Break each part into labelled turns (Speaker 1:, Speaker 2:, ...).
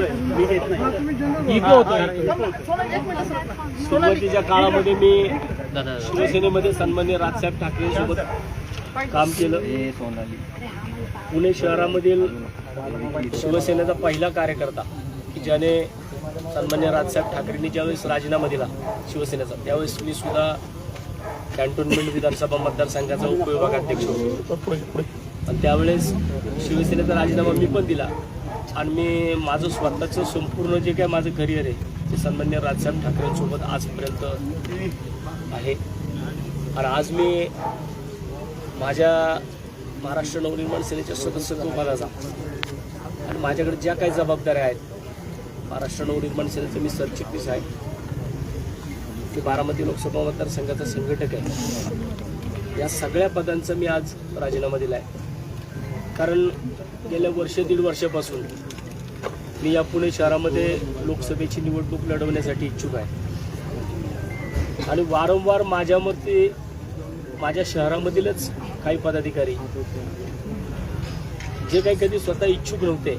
Speaker 1: मी घेत नाही.
Speaker 2: इको होतोय.
Speaker 1: सुरुवातीच्या काळामध्ये मी शिवसेनेमध्ये सन्मान्य राजसाहेब ठाकरे सोबत काम केलं. पुणे शहरामधील शिवसेनेचा पहिला कार्यकर्ता की ज्याने सन्मान्य राजसाहेब ठाकरेंनी ज्यावेळेस राजीनामा दिला शिवसेनेचा त्यावेळेस मी सुद्धा कॅन्टोन्मेंट विधानसभा मतदारसंघाचा उपविभागाध्यक्ष होतो. आणि त्यावेळेस शिवसेनेचा राजीनामा मी पण दिला. आणि मी माझं स्वतःचं संपूर्ण जे काय माझं करिअर आहे ते सन्मान्य राजसाहेब ठाकरेंसोबत आजपर्यंत आहे. आणि आज मी माझ्या महाराष्ट्र नवनिर्माण सेनेच्या सदस्यत्व पदाचा आणि माझ्याकडे ज्या काही जबाबदाऱ्या आहेत महाराष्ट्र नवनिर्माण सेनेचं मी सरचिटणीस आहे. ते बारामती लोकसभा मतदारसंघाचा संघटक आहे. या सगळ्या पदांचा मी आज राजीनामा दिला आहे कारण गेल्या वर्ष दीड वर्षापासून मी या पुणे शहरामध्ये लोकसभेची निवडणूक लढवण्यासाठी इच्छुक आहे. आणि वारंवार माझ्या मते माझ्या शहरामधीलच काही पदाधिकारी जे काही कधी स्वतः इच्छुक नव्हते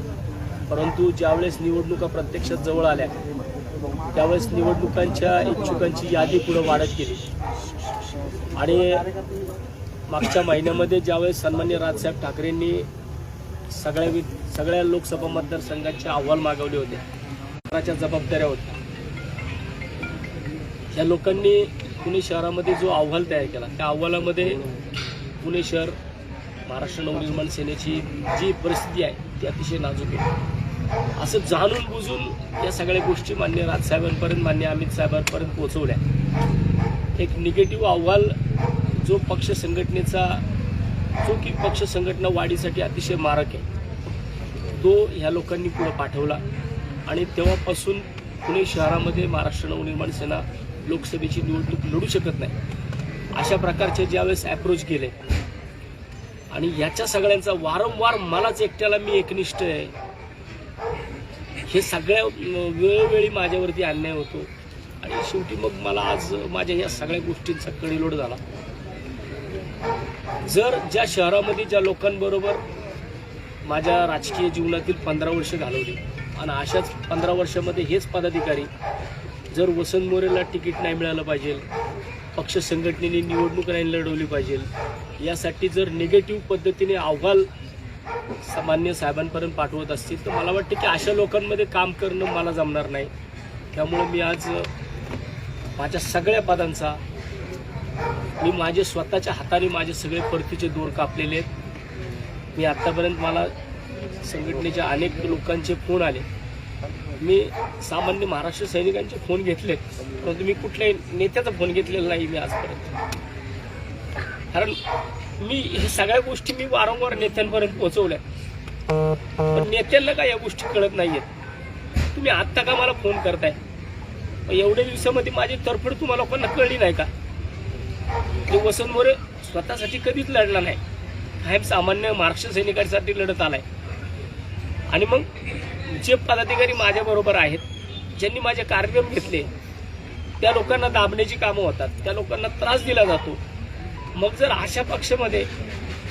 Speaker 1: परंतु ज्यावेळेस निवडणुका प्रत्यक्षात जवळ आल्या त्यावेळेस निवडणुकांच्या इच्छुकांची यादी पुढे वाढत गेली. आणि मागच्या महिन्यामध्ये ज्यावेळेस सन्मान्य राजसाहेब ठाकरेंनी सगळ्या वि सगळ्या लोकसभा मतदारसंघाचे अहवाल मागवले होते. शहराच्या जबाबदाऱ्या होत्या? या लोकांनी पुणे शहरामध्ये जो अहवाल तयार केला त्या अहवालामध्ये पुणे शहर महाराष्ट्र नवनिर्माण सेनेची जी परिस्थिती आहे ती अतिशय नाजूक आहे. असं जाणून बुजून या सगळ्या गोष्टी मान्य राजसाहेबांपर्यंत मान्य अमित साहेबांपर्यंत पोहोचवल्या. एक निगेटिव्ह अहवाल जो पक्ष संघटनेचा जो की पक्ष संघटना वाढीसाठी अतिशय मारक आहे तो ह्या लोकांनी पुढं पाठवला. आणि तेव्हापासून पुणे शहरामध्ये महाराष्ट्र नवनिर्माण सेना लोकसभेची निवडणूक लढू शकत नाही. अशा प्रकारचे ज्यावेळेस अप्रोच केले आणि याच्या सगळ्यांचा वारंवार मलाच एकट्याला मी एकनिष्ठ आहे हे सगळ्या वेळोवेळी माझ्यावरती अन्याय होतो. आणि शेवटी मग मला आज माझ्या या सगळ्या गोष्टींचा कडीलोड झाला. जर ज्या शहरामध्ये ज्या लोकांबरोबर माझ्या राजकीय जीवनातील पंधरा वर्ष घालवली आणि अशाच पंधरा वर्षामध्ये हेच पदाधिकारी जर वसंत मोरेला तिकीट नाही मिळालं पाहिजे पक्ष संघटनेने निवडणूक नाही लढवली पाहिजे यासाठी जर निगेटिव्ह पद्धतीने अहवाल सामान्य साहेबांपर्यंत पाठवत असतील तर मला वाटतं की अशा लोकांमध्ये काम करणं मला जमणार नाही. त्यामुळं मी आज माझ्या सगळ्या पदांचा मी माझे स्वतःच्या हाताने माझे सगळे परतीचे दोर कापलेले आहेत. मी आत्तापर्यंत मला संघटनेच्या अनेक लोकांचे फोन आले. मी सामान्य महाराष्ट्र सैनिकांचे फोन घेतले परंतु मी कुठल्याही नेत्याचा फोन घेतलेला नाही मी आजपर्यंत. कारण मी हे सगळ्या गोष्टी मी वारंवार नेत्यांपर्यंत पोहोचवल्या पण नेत्यांना काय या गोष्टी कळत नाहीयेत. तुम्ही आत्ता का मला फोन करताय? एवढ्या दिवसामध्ये माझी तरफड तुम्हाला लोकांना कळली नाही का? तो वसंत मोरे स्वतःसाठी कधीच लढला नाही. कायम सामान्य महाराष्ट्र सैनिकांसाठी लढत आलाय. आणि मग जे पदाधिकारी माझ्याबरोबर आहेत ज्यांनी माझे कार्यक्रम घेतले त्या लोकांना दाबण्याची कामं होतात. त्या लोकांना त्रास दिला जातो. मग जर अशा पक्षामध्ये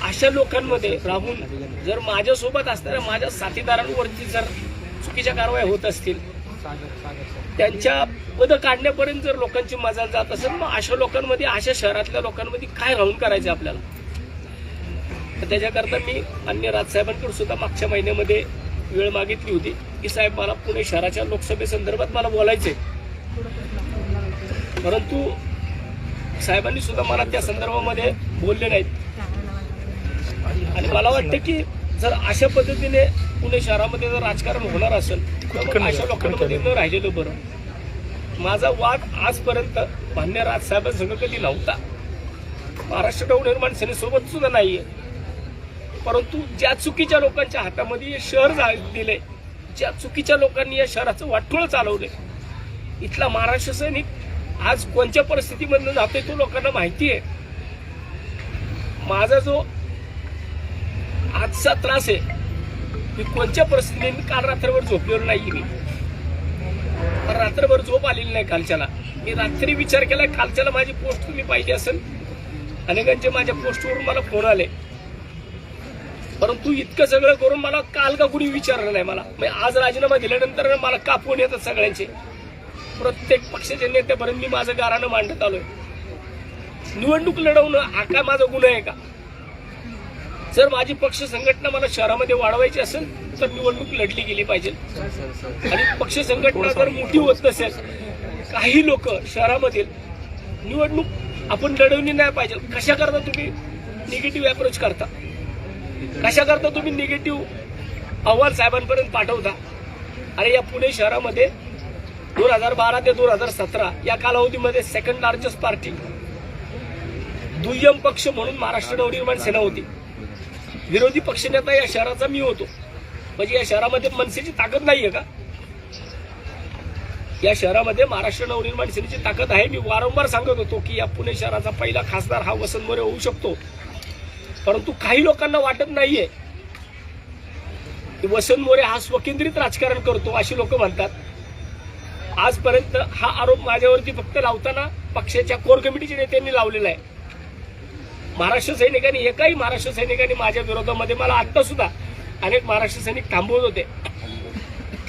Speaker 1: अशा लोकांमध्ये राहून जर माझ्यासोबत असणाऱ्या माझ्या साथीदारांवरती जर चुकीच्या कारवाया होत असतील त्यांच्या पद काढण्यापर्यंत जर लोकांची मजा जात असेल मग अशा लोकांमध्ये अशा शहरातल्या लोकांमध्ये काय राहून करायचं आपल्याला? तर त्याच्याकरता मी अन्य राजसाहेबांकडे सुद्धा मागच्या महिन्यामध्ये वेळ मागितली होती की साहेब मला पुणे शहराच्या लोकसभेसंदर्भात मला बोलायचे परंतु साहेबांनी सुद्धा मला त्या संदर्भामध्ये बोलले नाहीत. आणि मला वाटतं की जर अशा पद्धतीने पुणे शहरामध्ये जर राजकारण होणार असेल तर अशा लोकांमध्ये न राहिलेलं बरं. माझा वाद आजपर्यंत मान्य राजसाहेबांसंग कधी नव्हता महाराष्ट्र नवनिर्माण सेनेसोबत सुद्धा नाहीये. परंतु ज्या चुकीच्या लोकांच्या हातामध्ये हे शहर दिले ज्या चुकीच्या लोकांनी या शहराचं वाटोळ चालवले इथला महाराष्ट्र सैनिक आज कोणत्या परिस्थितीमधून जातोय तो लोकांना माहिती आहे माझा जो आजचा त्रास आहे मी कोणत्या परिस्थितीने काल रात्रभर झोपलेलो नाही मी. पण रात्रभर झोप आलेली नाही कालच्याला मी रात्री विचार केला कालच्याला माझी पोस्ट तुम्ही पाहिजे असेल? अनेकांचे माझ्या पोस्टवरून मला फोन आले. परंतु इतकं सगळं करून मला काल का कुणी विचारलं नाही मला. म्हणजे आज राजीनामा दिल्यानंतर मला कापून येतात सगळ्यांचे. प्रत्येक पक्षाच्या नेत्यापर्यंत मी माझं गारानं मांडत आलोय. निवडणूक लढवणं हा काय माझा गुन्हा आहे का? जर माझी पक्ष संघटना मला शहरामध्ये वाढवायची असेल तर निवडणूक लढली गेली पाहिजे. आणि पक्ष संघटना जर मोठी होत नसेल काही लोक शहरामधील निवडणूक आपण लढवली नाही पाहिजे. कशा करता तुम्ही निगेटिव्ह अप्रोच करता? कशा करता तुम्ही निगेटिव्ह अहवाल साहेबांपर्यंत पाठवता? आणि या पुणे शहरामध्ये दोन हजार बारा ते दोन हजार सतरा या कालावधीमध्ये सेकंड लार्जेस्ट पार्टी दुय्यम पक्ष म्हणून महाराष्ट्र नवनिर्माण सेना होती. विरोधी पक्षनेता या शहराचा मी होतो. म्हणजे या शहरामध्ये मनसेची ताकद नाहीये का? या शहरामध्ये महाराष्ट्र नवनिर्माण सेनेची ताकद आहे. मी वारंवार सांगत होतो की या पुणे शहराचा पहिला खासदार हा वसंत मोरे होऊ शकतो. परंतु काही लोकांना वाटत नाहीये की वसंत मोरे हा स्वकेंद्रित राजकारण करतो अशी लोक म्हणतात. आजपर्यंत हा आरोप माझ्यावरती फक्त लावताना पक्षाच्या कोर कमिटीच्या नेत्यांनी लावलेला आहे. महाराष्ट्र सैनिकांनी एकाही महाराष्ट्र सैनिकांनी माझ्या विरोधामध्ये मला आत्ता सुद्धा अनेक महाराष्ट्र सैनिक थांबवत होते.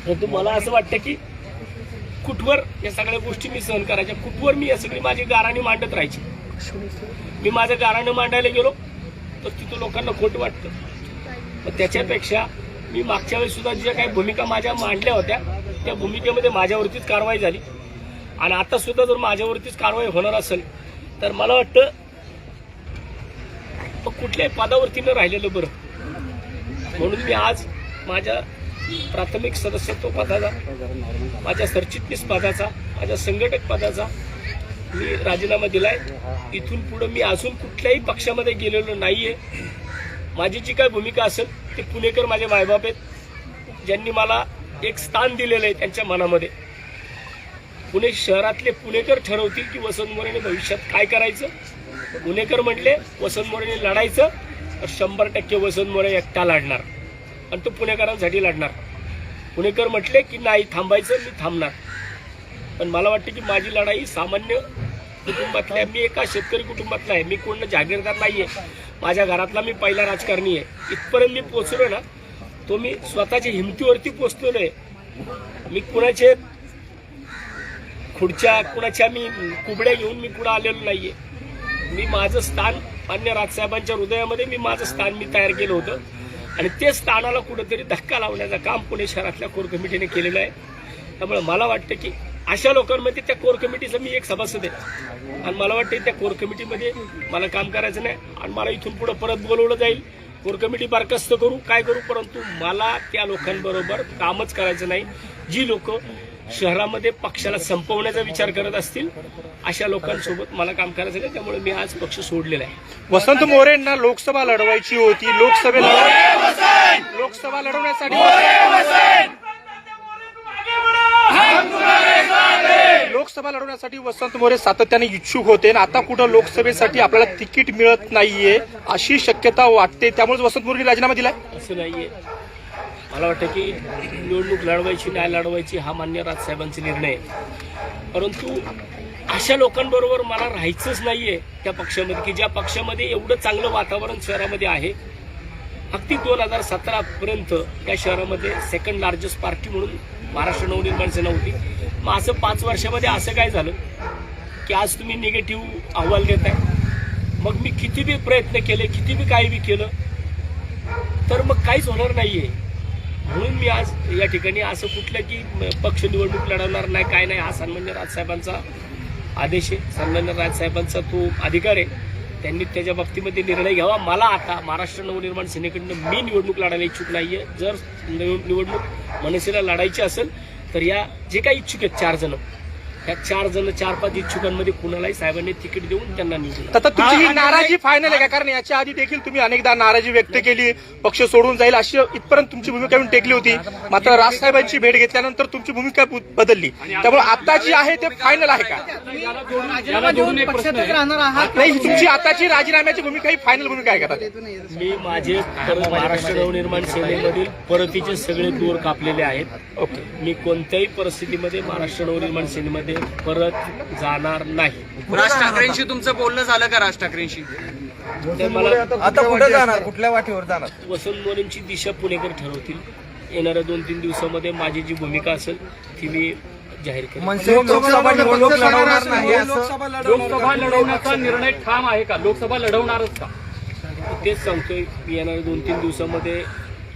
Speaker 1: परंतु मला असं वाटतं की कुठवर या सगळ्या गोष्टी मी सहन करायच्या? कुठवर मी या सगळी माझी गाराणी मांडत राहायची? मी माझं गाराणं मांडायला गेलो तर तिथं लोकांना खोट वाटतं. मग त्याच्यापेक्षा मी मागच्या वेळेस सुद्धा ज्या काही भूमिका माझ्या मांडल्या होत्या त्या भूमिकेमध्ये माझ्यावरतीच कारवाई झाली. आणि आता सुद्धा जर माझ्यावरतीच कारवाई होणार असेल तर मला वाटतं मग कुठल्याही पदावरती न राहिलेलं बरं. म्हणून मी आज माझ्या प्राथमिक सदस्यत्व पदाचा माझ्या सरचिटणीस पदाचा माझ्या संघटक पदाचा मी राजीनामा दिलाय. इथून पुढे मी अजून कुठल्याही पक्षामध्ये गेलेलो नाहीये. माझी जी काय भूमिका असेल ते पुणेकर माझे मायबाप आहेत. ज्यांनी मला एक स्थान दिलेलं आहे त्यांच्या मनामध्ये. पुणे शहरातले पुणेकर ठरवतील की वसंत मोरेने भविष्यात काय करायचं? पुणेकर म्हटले वसंत मोरेने लढायचं तर शंभर टक्के वसंत मोरे एकटा लढणार. आणि तो पुणेकरांसाठी लढणार. पुणेकर म्हटले की नाही थांबायचं मी थांबणार. पण मला वाटतं की माझी लढाई सामान्य कुटुंबातल्या मी एका शेतकरी कुटुंबातला आहे. मी कोण जागीरदार नाहीये. माझ्या घरातला मी पहिला राजकारणी आहे. इथपर्यंत मी पोचलो ना तो मी स्वतःच्या हिमतीवरती पोचलेलो आहे मी कुणाचे खुर्च्या कुणाच्या मी कुबड्या घेऊन मी कुठं आलेलो नाहीये. मी माझं स्थान मान्य राजसाहेबांच्या हृदयामध्ये मी माझं स्थान मी तयार केलं होतं. आणि ते स्थानाला कुठंतरी धक्का लावण्याचं काम पुणे शहरातल्या कोर कमिटीने केलेलं आहे. त्यामुळे मला वाटतं की अशा लोकांमध्ये त्या कोर कमिटीचा मी एक सभासद आहे. आणि मला वाटतं त्या कोर कमिटीमध्ये मला काम करायचं नाही. आणि मला इथून पुढे परत बोलवलं जाईल. कोर कमिटी बरखास्त करू काय करू परंतु मला त्या लोकांबरोबर कामच करायचं नाही. जी लोक शहरामध्ये पक्षाला संपवण्याचा विचार करत असतील अशा लोकांसोबत मला काम करायचं नाही त्यामुळे मी आज पक्ष सोडलेला आहे.
Speaker 2: वसंत मोरेंना लोकसभा लढवायची होती लोकसभेला लोकसभा लढवण्यासाठी लोकसभा लढवण्यासाठी वसंत मोरे सातत्याने इच्छुक होते आणि आता कुठं लोकसभेसाठी आपल्याला तिकीट मिळत नाहीये अशी शक्यता वाटते त्यामुळे वसंत मोरेंनी राजीनामा दिलाय.
Speaker 1: असं नाहीये. मला वाटतं की निवडणूक लढवायची नाही लढवायची हा मान्य राजसाहेबांचा निर्णय आहे. परंतु अशा लोकांबरोबर मला राहायचंच नाही आहे त्या पक्षामध्ये की ज्या पक्षामध्ये एवढं चांगलं वातावरण शहरामध्ये आहे. अगदी दोन हजार सतरापर्यंत त्या शहरामध्ये सेकंड लार्जेस्ट पार्टी म्हणून महाराष्ट्र नवनिर्माण सेना होती. मग असं पाच वर्षामध्ये असं काय झालं? की आज तुम्ही निगेटिव्ह अहवाल देताय. मग मी किती बी प्रयत्न केले किती बी काही बी केलं तर मग काहीच होणार नाही आहे म्हणून मी आज या ठिकाणी असं कुठलं की पक्ष निवडणूक लढवणार नाही काय नाही हा सन्मान्य राजसाहेबांचा आदेश आहे. सन्मान्य राजसाहेबांचा तो अधिकार आहे. त्यांनी त्याच्या बाबतीमध्ये निर्णय घ्यावा. मला आता महाराष्ट्र नवनिर्माण सेनेकडनं मी निवडणूक लढायला इच्छुक नाहीये. जर निवडणूक मनसेला लढायची असेल तर या जे काही इच्छुक आहेत चार जण त्या चार जण चार पाच इच्छुकांमध्ये कुणालाही साहेबांनी तिकीट देऊन त्यांना निवडून
Speaker 2: आता तुमची ही नाराजी फायनल आहे का? कारण याच्या आधी देखील तुम्ही अनेकदा नाराजी व्यक्त केली पक्ष सोडून जाईल अशी इथपर्यंत तुमची भूमिका येऊन टेकली होती. मात्र राजसाहेबांची भेट घेतल्यानंतर तुमची भूमिका बदलली. त्यामुळे आता जी आहे ते फायनल आहे का? नाही तुमची आताची राजीनाम्याची भूमिका ही फायनल भूमिका आहे का?
Speaker 1: मी माझे परत महाराष्ट्र नवनिर्माण सेनेमधील परतीचे सगळे दूर कापलेले आहेत.
Speaker 2: ओके.
Speaker 1: मी कोणत्याही परिस्थितीमध्ये महाराष्ट्र नवनिर्माण सेनेमध्ये परत जाणार नाही.
Speaker 3: राज ठाकरेंशी तुमचं बोलणं झालं का राज ठाकरेंशी?
Speaker 1: मला
Speaker 4: आता कुठे जाणार? कुठल्या वाटेवर जाणार?
Speaker 1: वसंत मोरेंची दिशा पुणेकर ठरवतील. येणाऱ्या दोन तीन दिवसामध्ये माझी जी भूमिका असेल ती मी जाहीर करेन.
Speaker 4: मनसे लोकसभा निवडणूक लढवणार नाही असं
Speaker 3: लोकसभा लढवण्याचा निर्णय ठाम आहे का? लोकसभा लढवणारच का?
Speaker 1: तेच सांगतोय मी येणाऱ्या दोन तीन दिवसामध्ये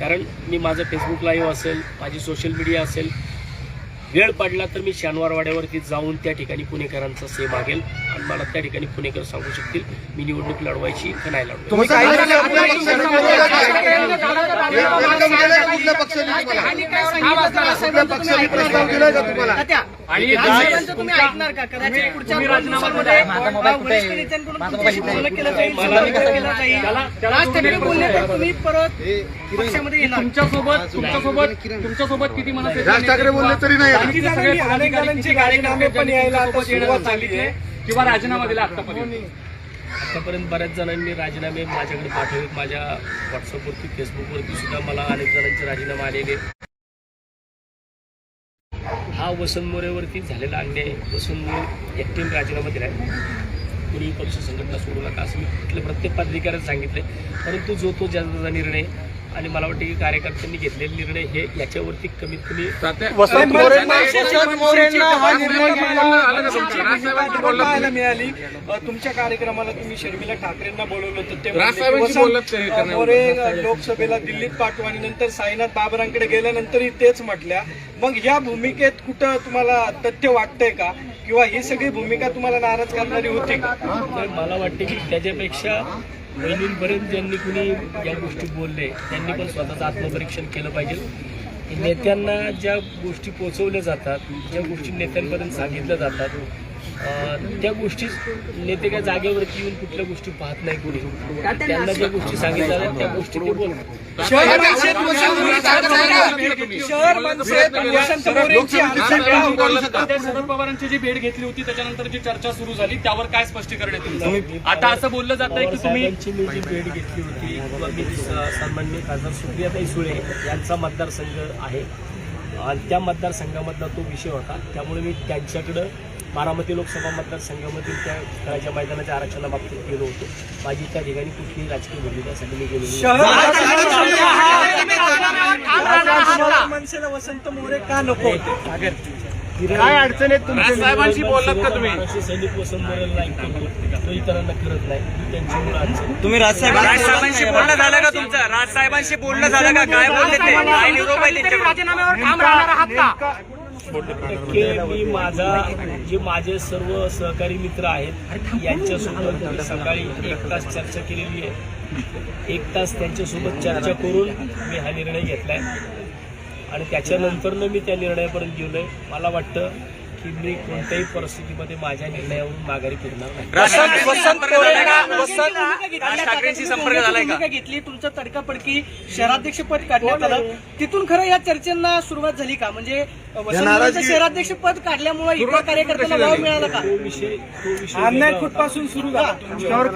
Speaker 1: कारण मी माझं फेसबुक लाईव्ह असेल माझी सोशल मीडिया असेल वेळ पडला तर मी शनिवारवाड्यावरती जाऊन त्या ठिकाणी पुणेकरांचा से मागेल. मला त्या ठिकाणी पुणेकर सांगू शकतील. मी निवडणूक लढवायची का नाही लढवायची?
Speaker 4: तुम्ही काही कुठल्या पक्षाने प्रस्ताव दिलाय का तुम्हाला?
Speaker 3: आणि तुमच्यासोबत तुमच्यासोबत तुमच्यासोबत किती मनसे
Speaker 4: राज ठाकरे बोलले तरी नाही
Speaker 3: पण यायला किंवा राजीनामा दिला आतापर्यंत? हो, हो, हो.
Speaker 1: आतापर्यंत बऱ्याच जणांनी राजीनामे माझ्याकडे पाठवलेत. माझ्या व्हॉट्सअपवरती फेसबुकवरती सुद्धा मला अनेक जणांचे राजीनामे आलेले हा वसंत मोरेवरती झालेला अन्याय. आहे. वसंत मोरे एकटीने राजीनामा दिलाय. कुणी पक्ष संघटना सोडू नका असं मी तिथले प्रत्येक पदाधिकाऱ्याला सांगितले परंतु जो तो ज्याचा निर्णय आणि मला वाटतं की कार्यकर्त्यांनी घेतलेले निर्णय हे याच्यावरती कमीत कमी
Speaker 2: वसंत मोरेंना
Speaker 4: वसंत मोरेंना हा निर्णय
Speaker 5: पाहायला मिळाली. तुमच्या कार्यक्रमाला तुम्ही शर्मिला ठाकरेंना बोलवलं होतं. ते म्हणले की वसंत, अ, मोरे लोकसभेला दिल्लीत पाठवू आणि नंतर साईनाथ बाबरांकडे गेल्यानंतरही तेच म्हटल्या. मग या भूमिकेत कुठं तुम्हाला तथ्य वाटतंय का? किंवा ही सगळी भूमिका तुम्हाला नाराज करणारी होती का?
Speaker 1: मला वाटते की त्याच्यापेक्षा बहिणींपर्यंत ज्यांनी कुणी या गोष्टी बोलले त्यांनी पण स्वतःचं आत्मपरीक्षण केलं पाहिजे. नेत्यांना ज्या गोष्टी पोचवल्या जातात ज्या गोष्टी नेत्यांपर्यंत सांगितल्या जातात त्या गोष्टी नेते काय जागेवरती येऊन कुठल्या गोष्टी पाहत नाही कुणी. त्यांना ज्या गोष्टी सांगितल्या जातात त्या गोष्टी ते
Speaker 3: शरद पवारांची जी भेट घेतली होती त्याच्यानंतर जी चर्चा सुरू झाली त्यावर काय स्पष्टीकरण आहे तुमचं? आता असं बोललं जात आहे की तुम्ही
Speaker 1: जी भेट घेतली होती किंवा मी स- सन्माननीय खासदार सुप्रियाताई सुळे यांचा मतदारसंघ आहे. आणि त्या मतदारसंघामधला तो विषय होता. त्यामुळे मी त्यांच्याकडं बारामती लोकसभा मतदारसंघामधील त्या खेळाच्या मैदानाच्या आरक्षणाबाबतीत गेलो होतो. माझी त्या ठिकाणी कुठलीही राजकीय भूमिकासाठी मी गेलो
Speaker 5: मनसेला वसंत मोरे का नको?
Speaker 1: काय अडचण आहे साहेबांशी बोललात का तुम्ही? सैनिक वसंत मोरेला लाईक करतो तो इतरांना करत नाही. त्यांची मूळ अडचण.
Speaker 6: तुम्ही राजसाहेबांशी बोलणं झालं का तुमचं? राजसाहेबांशी बोलणं झालं का? काय बोलले ते? काय निरोप आहे त्यांच्याकडून
Speaker 7: राजीनाम्यावर ठाम राहणार आहात का
Speaker 1: टक्के मी माझा जे माझे सर्व सहकारी मित्र आहेत यांच्यासोबत मी सकाळी एक तास चर्चा केलेली आहे. एक तास त्यांच्यासोबत चर्चा करून मी हा निर्णय घेतलाय. आणि त्याच्यानंतरनं मी त्या निर्णयापर्यंत गेलोय. मला वाटतं की मी कोणत्याही परिस्थितीमध्ये माझ्या निर्णयावरून माघारी फिरणार नाही.
Speaker 7: राज
Speaker 6: ठाकरेंशी संपर्क झालाय का?
Speaker 7: भूमिका घेतली तुमचं तडकापडकी शहराध्यक्षपद काढण्यात आलं. तिथून खरं या चर्चेंना सुरुवात झाली का? म्हणजे वसंत मोरेंचं शहराध्यक्षपद काढल्यामुळे इतर कार्यकर्त्यांना वाव मिळाला का?
Speaker 1: तो विषय तो विषय
Speaker 5: अन्याय
Speaker 1: वेगळा होता.
Speaker 5: कुठपासून सुरू झाला.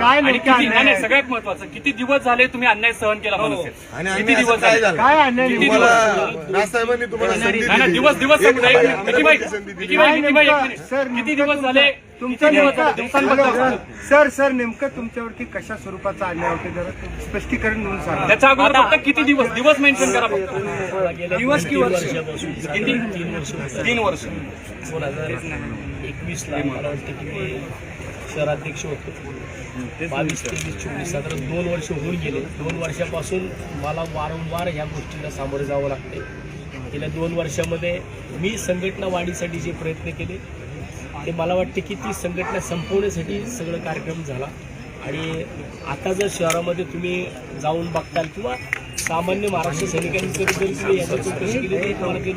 Speaker 3: आणि किती नाही, नाही, सगळ्यात महत्वाचं. किती दिवस झाले तुम्ही अन्याय सहन केला मनसेत?
Speaker 4: आणि
Speaker 3: किती
Speaker 4: अन्याय
Speaker 3: दिवस
Speaker 4: काय
Speaker 3: झाले?
Speaker 4: झालं? तुम्हाला राजसाहेबांनी तुम्हाला संधी
Speaker 3: नाही नाही
Speaker 4: दिली.
Speaker 3: दिवस दिवस
Speaker 4: दिली.
Speaker 3: किती दिवस झाले.
Speaker 8: सर सर नेमकं तुमच्यावरती कशा स्वरूपाचा अन्याय होते जरा स्पष्टीकरण देऊन सांगा.
Speaker 3: त्याच्या अगोदर फक्त किती दिवस? दिवस मेन्शन करा फक्त. दिवस की
Speaker 1: तीन
Speaker 3: वर्ष? किती?
Speaker 1: तीन वर्ष. दोन हजार एकवीस ला मला वाटतं की मी शहराध्यक्ष होतो. बावीस तेवीस चोवीस साधारण दोन वर्ष होऊन गेले. दोन वर्षापासून मला वारंवार ह्या गोष्टींना सामोरे जावं लागते गेल्या दोन वर्षामध्ये मी संघटना वाढीसाठी जे प्रयत्न केले ते मला वाटते की ती संघटना संपवण्यासाठी सगळं कार्यक्रम झाला. आणि आता जर शहरामध्ये तुम्ही जाऊन बघताल किंवा सामान्य महाराष्ट्र सैनिकांनी जरी तुम्ही याची चौकशी केली तरी तुम्हाला ते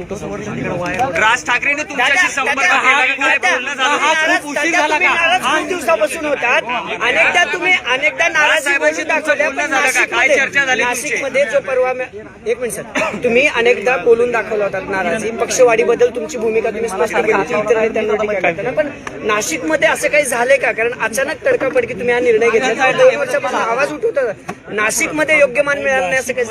Speaker 1: लोक.
Speaker 6: राज ठाकरेंनी तुमच्याशी संपर्क केला का? काय बोलणं झालं?
Speaker 7: खूप उशीर झाला का? आठ दिवसापासून होतात. अनेकदा तुम्ही अनेकदा नाराजी दाखवल्या पण?
Speaker 6: काय
Speaker 7: नाशिकमध्ये-
Speaker 6: चर्चा झाली तुमची?
Speaker 7: नाशिकमध्ये जो परवा मे- एक मिनिट सर. तुम्ही अनेकदा बोलून दाखवला होतात नाराजी. पक्षवाढीबद्दल तुमची भूमिका तुम्ही स्पष्ट केली. होती इतर नेत्यांना टीका करताना पण नाशिकमध्ये असं काही झालंय का? कारण अचानक तडकाफडकी तुम्ही हा निर्णय घेतला. दोन वर्षापासून आवाज उठवता नाशिकमध्ये योग्य मान मिळालं नाही असं काही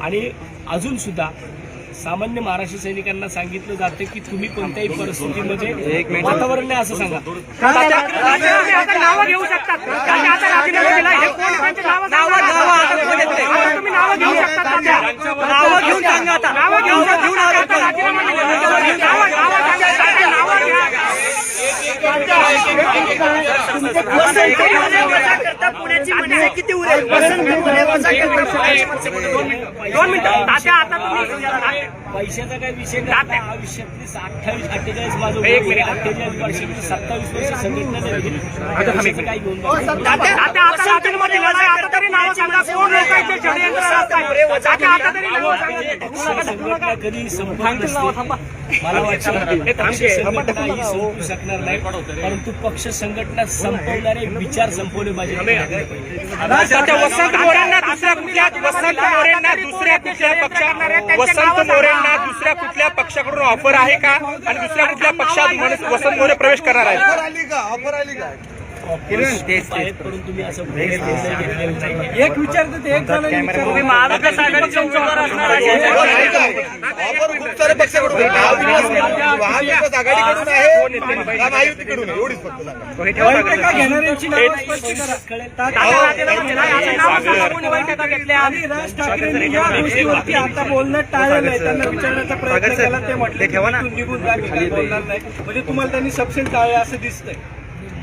Speaker 1: आणि अजून सुद्धा सामान्य महाराष्ट्र सैनिकांना सांगितलं जातं की तुम्ही कोणत्याही परिस्थितीमध्ये वातावरण नाही असं सांगा.
Speaker 7: नावं घेऊ शकतात. आता राजीनामा दिला हे कोण त्यांची नावं तुम्ही नावं घेऊ शकतात पुण्याची मनसे किती उरेल दोन मिनिटं तात्या आता तुम्ही
Speaker 1: पैशाचा काही विषय नाही आयुष्यातली अठ्ठावीस अठ्ठेचाळीस माझं एक मिनिट अठ्ठेचाळीस वर्षाची सत्तावीस वर्ष संघटना काही घेऊन
Speaker 7: आता तरी नावं सांगा कोण लोकांचे षडयंत्र आता तरी नावं सांगा
Speaker 1: कधी नसते मला वाटतं शकणार नाही. परंतु पक्ष संघटना संपवणारे विचार संपवले पाहिजे.
Speaker 2: वसंत मोरेंना दुसऱ्या कुठल्या वसंत मोरेंना दुसऱ्या कुठल्या पक्षा वसंत मोरेंना दुसऱ्या कुठल्या पक्षाकडून ऑफर आहे का? आणि दुसऱ्या कुठल्या पक्षात वसंत मोरे प्रवेश करणार आहेत?
Speaker 4: ऑफर आली का? ऑफर आली का?
Speaker 5: एक विचारतो ते एक झालं
Speaker 6: महाविकास आघाडीचे उमेदवार असणार
Speaker 4: ऑफर खूप सारे पक्षाकडून. महाविकास आघाडीकडून आहे का महायुतीकडून एवढीच फक्त सांगा
Speaker 5: घेणाऱ्यांची. आणि राज या गोष्टीवरती आता बोलणं टाळलं नाही त्यांना विचारण्याचा प्रयत्न केला ते म्हटले निघून जा बोलणार नाही म्हणजे तुम्हाला त्यांनी सपशेल टाळले असं दिसतंय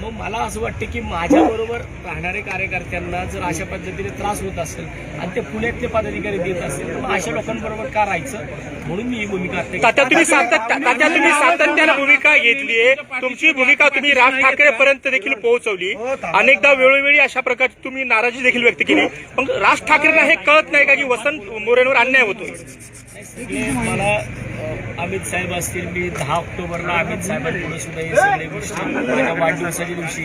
Speaker 1: मग मला असं वाटतं की माझ्याबरोबर राहणारे कार्यकर्त्यांना जर अशा पद्धतीने त्रास होत असेल आणि ते पुण्यातले पदाधिकारी देत असतील तर मग अशा लोकांबरोबर का राहायचं? म्हणून मी ही भूमिका
Speaker 2: तुम्ही सातत्य तात्या तुम्ही सातत्यानं भूमिका घेतलीये तुमची भूमिका तुम्ही राज ठाकरे पर्यंत देखील पोहोचवली. अनेकदा वेळोवेळी अशा प्रकारची तुम्ही नाराजी देखील व्यक्त केली. पण राज ठाकरेंना हे कळत नाही का की वसंत मोरेंवर अन्याय होतो
Speaker 1: मला अमित साहेब असतील मी दहा ऑक्टोबरला अमित साहेबांपुढे सुद्धा हे सगळे गोष्टी माझ्या वाढदिवसाच्या दिवशी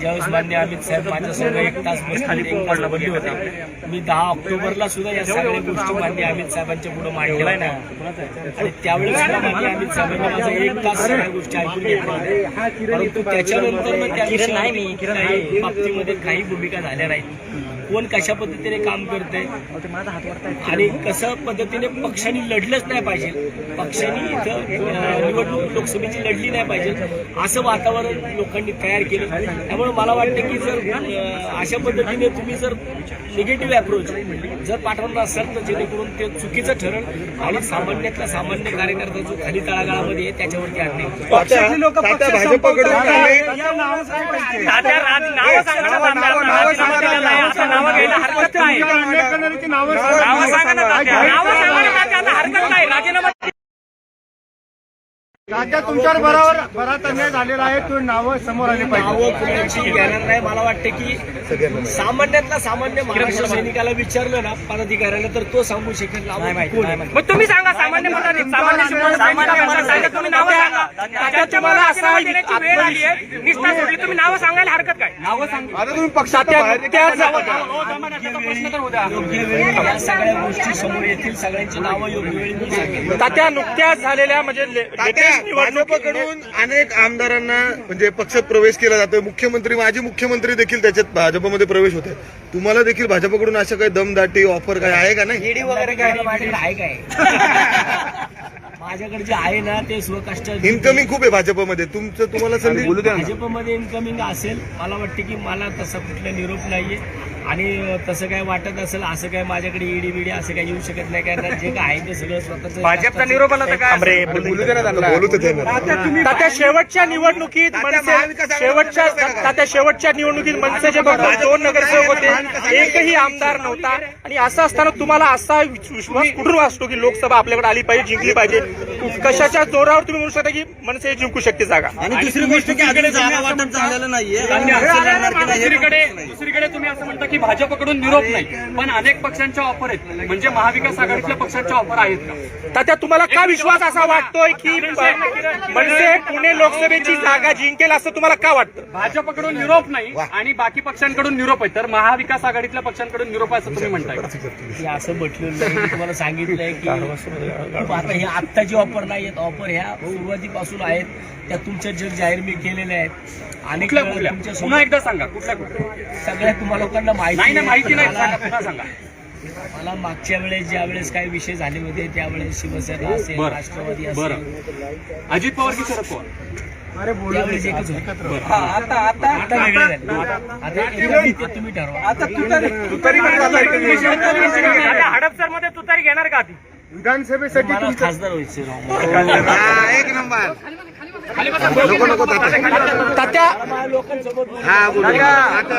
Speaker 1: ज्यावेळेस मान्य अमित साहेब माझ्यासमोर एक तास बसले एक तास होते. मी दहा ऑक्टोबरला सुद्धा या सगळ्या गोष्टी मान्य अमित साहेबांच्या पुढे मांडल्या ना आणि त्यावेळेस सुद्धा मान्य अमित साहेबांनी माझा एक तास सगळ्या गोष्टी ऐकून घेतल्या. परंतु त्याच्यानंतर मग त्या बाबतीमध्ये काही भूमिका झाल्या नाहीत. कोण कशा पद्धतीने काम करते आणि कसं पद्धतीने पक्षांनी लढलंच नाही पाहिजे पक्षांनी इथं निवडणूक लोकसभेची लढली नाही पाहिजे असं वातावरण लोकांनी तयार केलं त्यामुळे मला वाटतं की जर अशा पद्धतीने तुम्ही जर निगेटिव्ह अप्रोच जर पाठवणार असाल तर जेणेकरून ते चुकीचं ठरेल आणि सामान्यातला सामान्य कार्यकर्ता जो खाली तळागाळामध्ये आहे त्याच्यावरती आणणे
Speaker 8: लोक
Speaker 4: भाजपकडून
Speaker 8: नावं काय पाहिजे?
Speaker 6: तात्या राज- नावं सांगा
Speaker 8: नावं-
Speaker 6: घ्यायला हरकत नाही.
Speaker 8: नावं
Speaker 6: नावं सांगा ना. तात्या नावं सांगा ना तात्या आता हरकत नाही. राजीनामा
Speaker 8: राज्यात तुमच्यावर बरोबर बराच अन्याय झालेला आहे. तो नावं समोर आले पाहिजे.
Speaker 1: नावं कुणाची नाही. मला वाटतं की सामान्यातला सामान्य महाराष्ट्र सैनिकाला विचारलं ना पदाधिकाऱ्याला तर तो सांगू शकेल.
Speaker 6: मग तुम्ही सांगा सामान्य तुम्ही नावं सांगा. तात्या तुम्हाला असा देण्याची वेळ आली आहे निष्ठा सोडली तुम्ही नावं सांगायला हरकत काय? नावं सांगा.
Speaker 4: तुम्ही पक्षात
Speaker 1: या सगळ्या गोष्टी समोर येतील सगळ्यांची नावं योग्य वेळी
Speaker 2: तात्या नुकत्याच झालेल्या म्हणजे
Speaker 4: भाजपकडून अनेक आमदारांना म्हणजे पक्षात प्रवेश केला जातोय. मुख्यमंत्री माजी मुख्यमंत्री देखील त्याच्यात भाजपमध्ये प्रवेश होते तुम्हाला देखील भाजपकडून अशा काही दमदाटी ऑफर काय आहे का नाही?
Speaker 1: ईडी वगैरे काय माझ्याकडे आहे काय? माझ्याकडे जे आहे ना ते स्वकष्ट
Speaker 4: इन्कमिंग खूप आहे भाजपमध्ये. तुमचं तुम्हाला संधी
Speaker 1: भाजपमध्ये इन्कमिंग असेल मला वाटतं की मला तसा कुठला निरोप नाहीये. आणि तसं काय वाटत असेल असं काय माझ्याकडे ईडी बिडी असं काय येऊ शकत नाही कारण जे काय आहे ते सगळं स्वतःच
Speaker 6: भाजपचा निरोप आला तर काय
Speaker 2: थांबरे, बोलू दे ना त्यांना.
Speaker 4: बोलू तर ना.
Speaker 2: तात्या शेवटच्या निवडणुकीत मनसे शेवटच्या तात्या शेवटच्या निवडणुकीत मनसेचे बरोबर दोन नगरसेवक होते. एकही आमदार नव्हता. आणि असं असताना तुम्हाला असा विश्वास कुठून वाटतो की लोकसभा आपल्याकडे आली पाहिजे जिंकली पाहिजे? कशाच्या जोरावर तुम्ही म्हणू शकता की मनसे जिंकू शकते जागा?
Speaker 6: आणि दुसरी गोष्ट की जागा वाटप झालेलं नाहीये. दुसरीकडे दुसरीकडे तुम्ही असं म्हणता की भाजपकडून निरोप नाही पण अनेक पक्षांच्या ऑफर आहेत. म्हणजे महाविकास आघाडीतल्या पक्षांच्या ऑफर आहेत का?
Speaker 2: तात्या तुम्हाला का विश्वास असा वाटतोय की मनसे पुणे लोकसभेची जागा जिंकेल असं तुम्हाला का वाटतं?
Speaker 6: भाजपकडून निरोप नाही आणि बाकी पक्षांकडून निरोप आहे तर महाविकास आघाडीतल्या पक्षांकडून निरोप आहे असं तुम्ही म्हणताय
Speaker 1: असं म्हटलेलं मी तुम्हाला सांगितलंय की आता हे आत्ताची ऑफर नाही आहेत ऑफर ह्या सुरुवातीपासून आहेत. त्या तुमच्या जग जाहीर मी केलेल्या आहेत. तुमच्या
Speaker 6: पुन्हा एकदा सांगा कुठल्या कुठल्या?
Speaker 1: सगळ्या तुम्हाला लोकांना माहिती
Speaker 6: माहिती नाही सांगा पुन्हा सांगा.
Speaker 1: मला मागच्या वेळेस ज्या वेळेस काही विषय झाले होते त्यावेळेस शिवसेना असेल. राष्ट्रवादी
Speaker 6: बरं.
Speaker 1: असेल.
Speaker 6: अजित पवार की शरद पवार?
Speaker 8: अरे.
Speaker 1: आता आता आता वेगळे झाले. आता एका ते तुम्ही ठरवा.
Speaker 6: आता हडपसरमध्ये तुतारी घेणार का ती
Speaker 8: विधानसभेसाठी
Speaker 1: मला
Speaker 8: तुमचं
Speaker 1: खासदार व्हायचं राव.
Speaker 4: हा, एक नंबर नको नको तात्या
Speaker 2: तात्या
Speaker 1: लोकांसोबत बोलू.
Speaker 4: हा बोलू आता